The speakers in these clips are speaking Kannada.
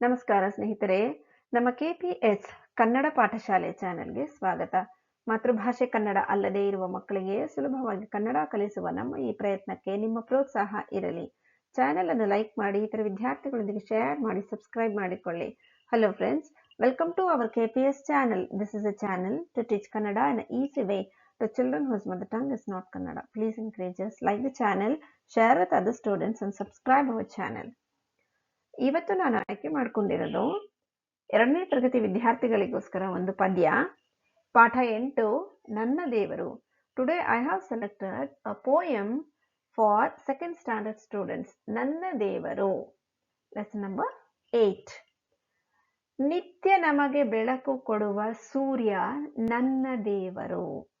ನಮಸ್ಕಾರ ಸ್ನೇಹಿತರೆ ನಮ್ಮ ಕೆ ಪಿ ಎಸ್ ಕನ್ನಡ ಪಾಠಶಾಲೆ ಚಾನೆಲ್ಗೆ ಸ್ವಾಗತ. ಮಾತೃಭಾಷೆ ಕನ್ನಡ ಅಲ್ಲದೆ ಇರುವ ಮಕ್ಕಳಿಗೆ ಸುಲಭವಾಗಿ ಕನ್ನಡ ಕಲಿಸುವ ನಮ್ಮ ಈ ಪ್ರಯತ್ನಕ್ಕೆ ನಿಮ್ಮ ಪ್ರೋತ್ಸಾಹ ಇರಲಿ. ಚಾನೆಲ್ ಅನ್ನು ಲೈಕ್ ಮಾಡಿ ಇತರ ವಿದ್ಯಾರ್ಥಿಗಳೊಂದಿಗೆ ಶೇರ್ ಮಾಡಿ ಸಬ್ಸ್ಕ್ರೈಬ್ ಮಾಡಿಕೊಳ್ಳಿ. Hello friends welcome to our K P S channel. This is a channel to teach Kannada in easy way to children whose mother tongue is not Kannada. Please encourage us, like the channel, share with students students subscribe subscribe channel. ಇವತ್ತು ನಾನು ಆಯ್ಕೆ ಮಾಡ್ಕೊಂಡಿರೋದು ಎರಡನೇ ತರಗತಿ ವಿದ್ಯಾರ್ಥಿಗಳಿಗೋಸ್ಕರ ಒಂದು ಪದ್ಯ. ಪಾಠ ಎಂಟು, ನನ್ನ ದೇವರು. Today I have selected a poem for second standard students ನನ್ನ ದೇವರು. ಲೆಸನ್ ನಂಬರ್ ಏಟ್ ನಿತ್ಯ ನಮಗೆ ಬೆಳಕು ಕೊಡುವ ಸೂರ್ಯ ನನ್ನ ದೇವರು.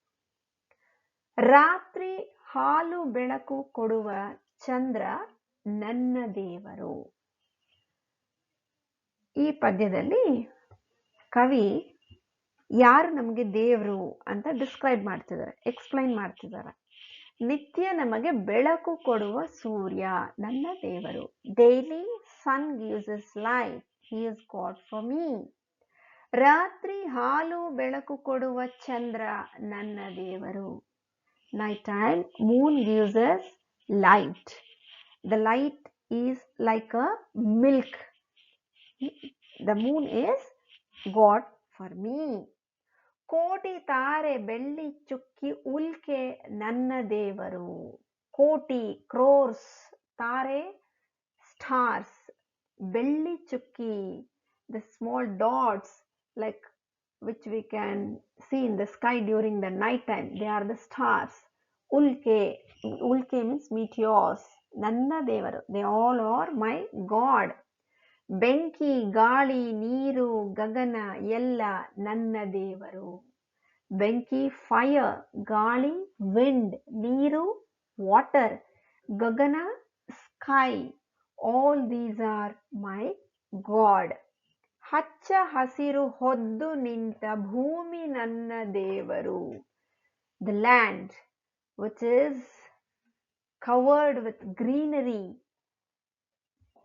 ರಾತ್ರಿ ಹಾಲು ಬೆಳಕು ಕೊಡುವ ಚಂದ್ರ ನನ್ನ ದೇವರು. ಈ ಪದ್ಯದಲ್ಲಿ ಕವಿ ಯಾರು ನಮಗೆ ದೇವರು ಅಂತ ಡಿಸ್ಕ್ರೈಬ್ ಮಾಡ್ತಿದ್ದಾರೆ ಎಕ್ಸ್ಪ್ಲೈನ್ ಮಾಡ್ತಿದ್ದಾರೆ. ನಿತ್ಯ ನಮಗೆ ಬೆಳಕು ಕೊಡುವ ಸೂರ್ಯ, ನನ್ನ ದೇವರು. Daily sun gives is life he is God for me ರಾತ್ರಿ ಹಾಲು ಬೆಳಕು ಕೊಡುವ ಚಂದ್ರ, ನನ್ನ ದೇವರು. Night time moon gives is light the light is like a milk. The moon is god for me ಕೋಟಿ ತಾರೆ ಬೆಳ್ಳಿ ಚುಕ್ಕಿ ಉಲ್ಕೆ ನನ್ನ ದೇವರು ಕೋಟಿ ಕ್ರೋರ್ಸ್ ತಾರೆ ಸ್ಟಾರ್ಸ್ ಬೆಳ್ಳಿ ಚುಕ್ಕಿ the small dots like which we can see in the sky during the night time. They are the stars. Ulke. Ulke means meteors. Nanna Devaru. They all are my God. ಬೆಂಕಿ, ಗಾಳಿ, ನೀರು, ಗಗನ ಎಲ್ಲ ನನ್ನ ದೇವರು. ಬೆಂಕಿ ಫೈರ್ ಗಾಳಿ ವಿಂಡ್ ನೀರು water Gagana sky all these are my God ಹಚ್ಚ ಹಸಿರು ಹೊದ್ದು ನಿಂತ ಭೂಮಿ ನನ್ನ ದೇವರು. The land which is covered with greenery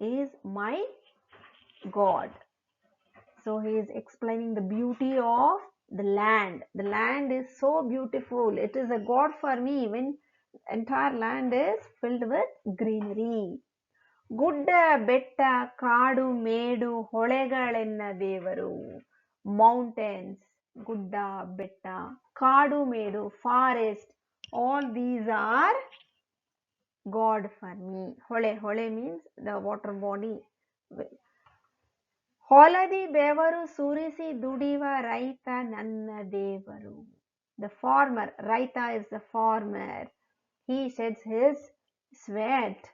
is my god so he is explaining the beauty of the land the land is so beautiful it is a god for me when entire land is filled with greenery ಗುಡ್ಡ ಬೆಟ್ಟ ಕಾಡು ಮೇಡು ಹೊಳೆಗಳೆನ್ನ ದೇವರು ಮೌಂಟೇನ್ಸ್ ಗುಡ್ಡ ಬೆಟ್ಟ ಕಾಡು ಮೇಡು forest all these are god for me ಹೊಳೆ ಹೊಳೆ ಮೀನ್ಸ್ ದ ವಾಟರ್ ಬಾಡಿ ಹೊಲದಿ ಬೆವರು ಸುರಿಸಿ ದುಡಿವ ರೈತ ನನ್ನ ದೇವರು ದ ಫಾರ್ಮರ್ ರೈತ is the farmer he sheds his sweat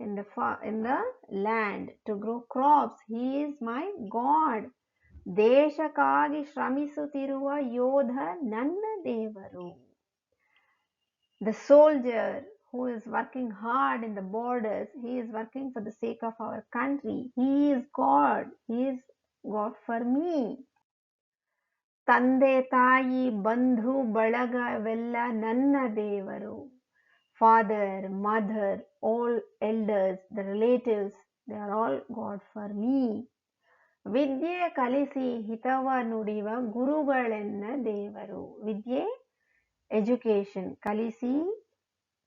in the fa- in the land to grow crops he is my god ದೇಶಕ್ಕಾಗಿ ಶ್ರಮಿಸುತ್ತಿರುವ ಯೋಧ ನನ್ನ ದೇವರು the soldier who is working hard in the borders he is working for the sake of our country he is god he is god for me ತಂದೆ ತಾಯಿ ಬಂಧು ಬಳಗವೆಲ್ಲ ನನ್ನ ದೇವರು father, mother, all elders, the relatives, they are all God for me. ವಿದ್ಯೆ ಕಲಿಸಿ ಹಿತವ ನುಡಿವ ಗುರುಗಳೆನ್ನ ದೇವರು ವಿದ್ಯೆ ಎಜುಕೇಶನ್ ಕಲಿಸಿ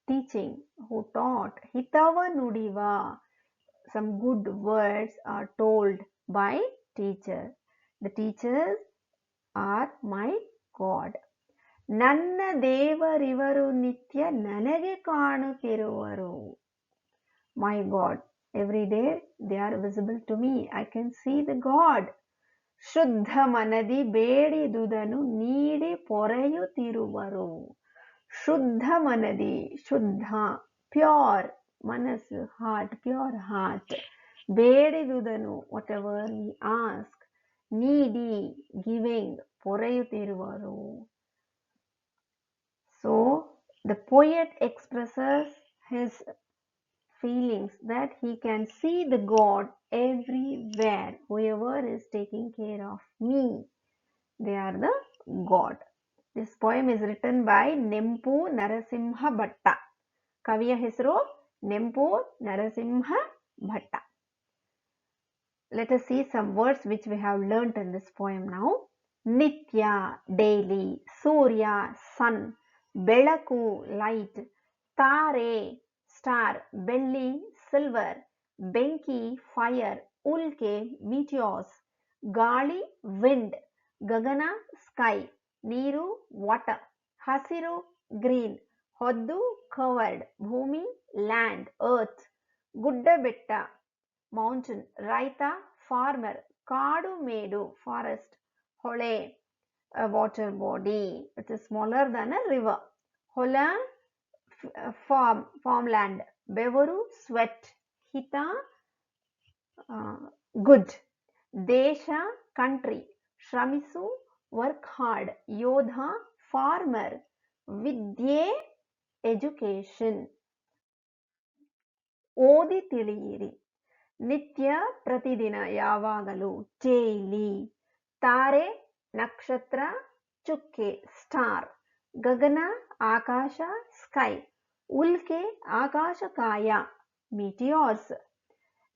ಟೀಚಿಂಗ್ who ಟಾಟ್ ಹಿತವ ನುಡಿವ some good words are told by teacher. The teachers are my God ನನ್ನ ದೇವರಿವರು ನಿತ್ಯ ನನಗೆ ಕಾಣುತ್ತಿರುವರು. My God every day they are visible to me I can see the God ಶುದ್ಧ ಮನದಿ ಬೇಡಿದುದನು ನೀಡಿ ಪೊರೆಯುತ್ತಿರುವರು. ಶುದ್ಧ ಮನದಿ ಶುದ್ಧ ಪ್ಯೂರ್ ಮನಸ್ಸು heart pure heart ಬೇಡಿದುದನು what ever V ask ನೀಡಿ giving ಪೊರೆಯುತ್ತಿರುವರು So the poet expresses his feelings that he can see the God everywhere. Whoever is taking care of me, they are the God. This poem is written by Nempu Narasimha Bhatta. ಕವಿಯ ಹೆಸರು ನೆಂಪು Narasimha Bhatta let us see some words which we have learnt in this poem now. Nitya, daily, Surya, sun, ಬೆಳಕು, light, ತಾರೆ, star, ಬೆಳ್ಳಿ, silver, ಬೆಂಕಿ, fire, ಉಲ್ಕೆ, meteors, ಗಾಳಿ, wind, ಗಗನ, sky, ನೀರು, water, ಹಸಿರು, green, ಹೊದ್ದು, covered, ಭೂಮಿ, land, earth, ಗುಡ್ಡ ಬೆಟ್ಟ, ಮೌಂಟೇನ್ ರೈತ ಫಾರ್ಮರ್ ಕಾಡು ಮೇಡು ಫಾರೆಸ್ಟ್ ಹೊಳೆ water body it is smaller than a river ಹೊಲ ಫಾರ್ಮ್ ಫಾರ್ಮ್ ಲ್ಯಾಂಡ್ ಬೆವರು ಸ್ವೆಟ್ ಹಿತ ಗುಡ್ ದೇಶ ಕಂಟ್ರಿ ಶ್ರಮಿಸು ವರ್ಕ್ ಹಾರ್ಡ್ ಯೋಧ ಫಾರ್ಮರ್ ವಿದ್ಯೆ ಎಜುಕೇಶನ್ ಓದಿ ತಿಳಿಯಿರಿ. ನಿತ್ಯ, ಪ್ರತಿದಿನ, ಯಾವಾಗಲೂ. ಚೇಲಿ ತಾರೆ, ನಕ್ಷತ್ರ, ಚುಕ್ಕೆ, ಸ್ಟಾರ್. ಗಗನ, ಆಕಾಶ, ಸ್ಕೈ. ಉಲ್ಕೆ, ಆಕಾಶಕಾಯ. ಮಿಟಿಯಾರ್ಸ್.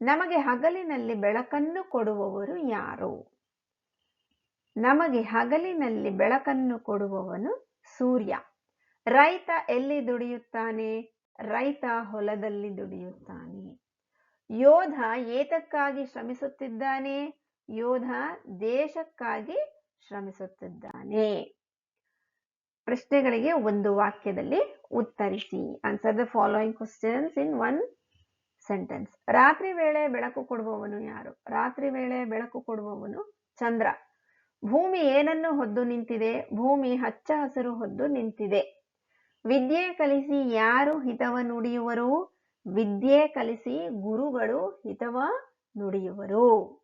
ನಮಗೆ ಹಗಲಿನಲ್ಲಿ ಬೆಳಕನ್ನು ಕೊಡುವವರು ಯಾರು? ನಮಗೆ ಹಗಲಿನಲ್ಲಿ ಬೆಳಕನ್ನು ಕೊಡುವವನು ಸೂರ್ಯ. ರೈತ ಎಲ್ಲಿ ದುಡಿಯುತ್ತಾನೆ? ರೈತ ಹೊಲದಲ್ಲಿ ದುಡಿಯುತ್ತಾನೆ. ಯೋಧ ಏತಕ್ಕಾಗಿ ಶ್ರಮಿಸುತ್ತಿದ್ದಾನೆ? ಯೋಧ ದೇಶಕ್ಕಾಗಿ ಶ್ರಮಿಸುತ್ತಿದ್ದಾನೆ. ಪ್ರಶ್ನೆಗಳಿಗೆ ಒಂದು ವಾಕ್ಯದಲ್ಲಿ ಉತ್ತರಿಸಿ. Answer the following questions in one sentence ರಾತ್ರಿ ವೇಳೆ ಬೆಳಕು ಕೊಡುವವನು ಯಾರು? ರಾತ್ರಿ ವೇಳೆ ಬೆಳಕು ಕೊಡುವವನು ಚಂದ್ರ. ಭೂಮಿ ಏನನ್ನು ಹೊದ್ದು ನಿಂತಿದೆ? ಭೂಮಿ ಹಚ್ಚ ಹಸಿರು ಹೊದ್ದು ನಿಂತಿದೆ. ವಿದ್ಯೆ ಕಲಿಸಿ ಯಾರು ಹಿತವ ನುಡಿಯುವರು? ವಿದ್ಯೆ ಕಲಿಸಿ ಗುರುಗಳು ಹಿತವ ನುಡಿಯುವರು.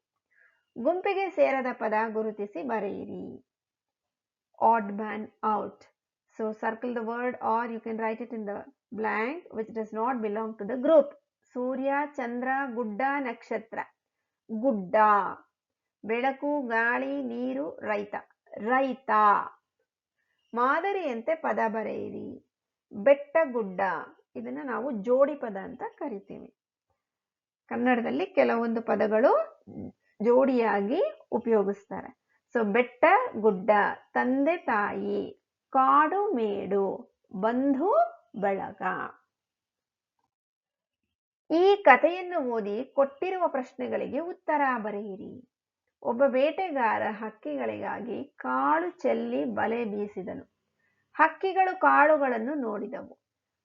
ಗುಂಪಿಗೆ ಸೇರದ ಪದ ಗುರುತಿಸಿ ಬರೆಯಿರಿ. Odd man out. So, circle the word or you can write it in the blank, which does not belong to the group. ಸೂರ್ಯ ಚಂದ್ರ ಗುಡ್ಡ ನಕ್ಷತ್ರ ಗುಡ್ಡ ಬೆಳಕು, ಗಾಳಿ, ನೀರು, ರೈತ. ರೈತ. ಮಾದರಿಯಂತೆ ಪದ ಬರೆಯಿರಿ. ಬೆಟ್ಟ ಗುಡ್ಡ ಇದನ್ನ ನಾವು ಜೋಡಿ ಪದ ಅಂತ ಕರಿತೀವಿ. ಕನ್ನಡದಲ್ಲಿ ಕೆಲವೊಂದು ಪದಗಳು ಜೋಡಿಯಾಗಿ ಉಪಯೋಗಿಸ್ತಾರೆ. ಸೊ ಬೆಟ್ಟ ಗುಡ್ಡ ತಂದೆ ತಾಯಿ, ಕಾಡು ಮೇಡು, ಬಂಧು, ಬಳಗ. ಈ ಕಥೆಯನ್ನು ಓದಿ ಕೊಟ್ಟಿರುವ ಪ್ರಶ್ನೆಗಳಿಗೆ ಉತ್ತರ ಬರೆಯಿರಿ. ಒಬ್ಬ ಬೇಟೆಗಾರ ಹಕ್ಕಿಗಳಿಗಾಗಿ ಕಾಳು ಚೆಲ್ಲಿ ಬಲೆ ಬೀಸಿದನು. ಹಕ್ಕಿಗಳು ಕಾಳುಗಳನ್ನು ನೋಡಿದವು.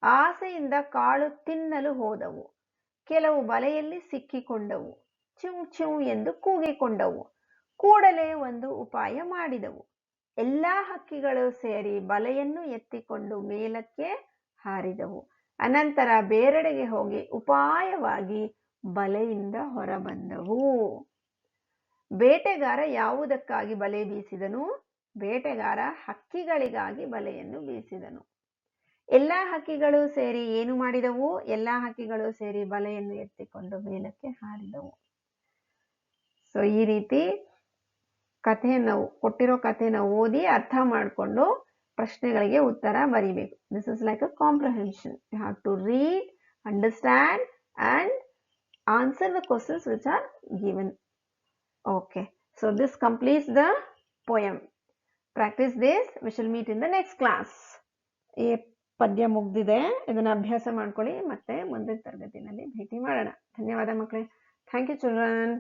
ಆಸೆಯಿಂದ ಕಾಳು ತಿನ್ನಲು ಹೋದವು. ಕೆಲವು ಬಲೆಯಲ್ಲಿ ಸಿಕ್ಕಿಕೊಂಡವು. ಚುಂ ಚುಂ ಎಂದು ಕೂಗಿಕೊಂಡವು. ಕೂಡಲೇ ಒಂದು ಉಪಾಯ ಮಾಡಿದವು. ಎಲ್ಲಾ ಹಕ್ಕಿಗಳು ಸೇರಿ ಬಲೆಯನ್ನು ಎತ್ತಿಕೊಂಡು ಮೇಲಕ್ಕೆ ಹಾರಿದವು. ಅನಂತರ ಬೇರೆಡೆಗೆ ಹೋಗಿ ಉಪಾಯವಾಗಿ ಬಲೆಯಿಂದ ಹೊರಬಂದವು. ಬೇಟೆಗಾರ ಯಾವುದಕ್ಕಾಗಿ ಬಲೆ ಬೀಸಿದನು? ಬೇಟೆಗಾರ ಹಕ್ಕಿಗಳಿಗಾಗಿ ಬಲೆಯನ್ನು ಬೀಸಿದನು. ಎಲ್ಲಾ ಹಕ್ಕಿಗಳು ಸೇರಿ ಏನು ಮಾಡಿದವು? ಎಲ್ಲಾ ಹಕ್ಕಿಗಳು ಸೇರಿ ಬಲೆಯನ್ನು ಎತ್ತಿಕೊಂಡು ಮೇಲಕ್ಕೆ ಹಾರಿದವು. ಸೊ ಈ ರೀತಿ ಕಥೆಯನ್ನು, ಕೊಟ್ಟಿರೋ ಕಥೆನ ಓದಿ ಅರ್ಥ ಮಾಡಿಕೊಂಡು ಪ್ರಶ್ನೆಗಳಿಗೆ ಉತ್ತರ ಬರಿಬೇಕು. This is like a comprehension you have to read understand and answer the questions which are given okay so this completes the poem practice this we shall meet in the next class ಈ ಪದ್ಯ ಮುಗ್ದಿದೆ. ಇದನ್ನ ಅಭ್ಯಾಸ ಮಾಡ್ಕೊಳ್ಳಿ. ಮತ್ತೆ ಮುಂದಿನ ತರಗತಿನಲ್ಲಿ ಭೇಟಿ ಮಾಡೋಣ. ಧನ್ಯವಾದ ಮಕ್ಕಳೇ. Thank you children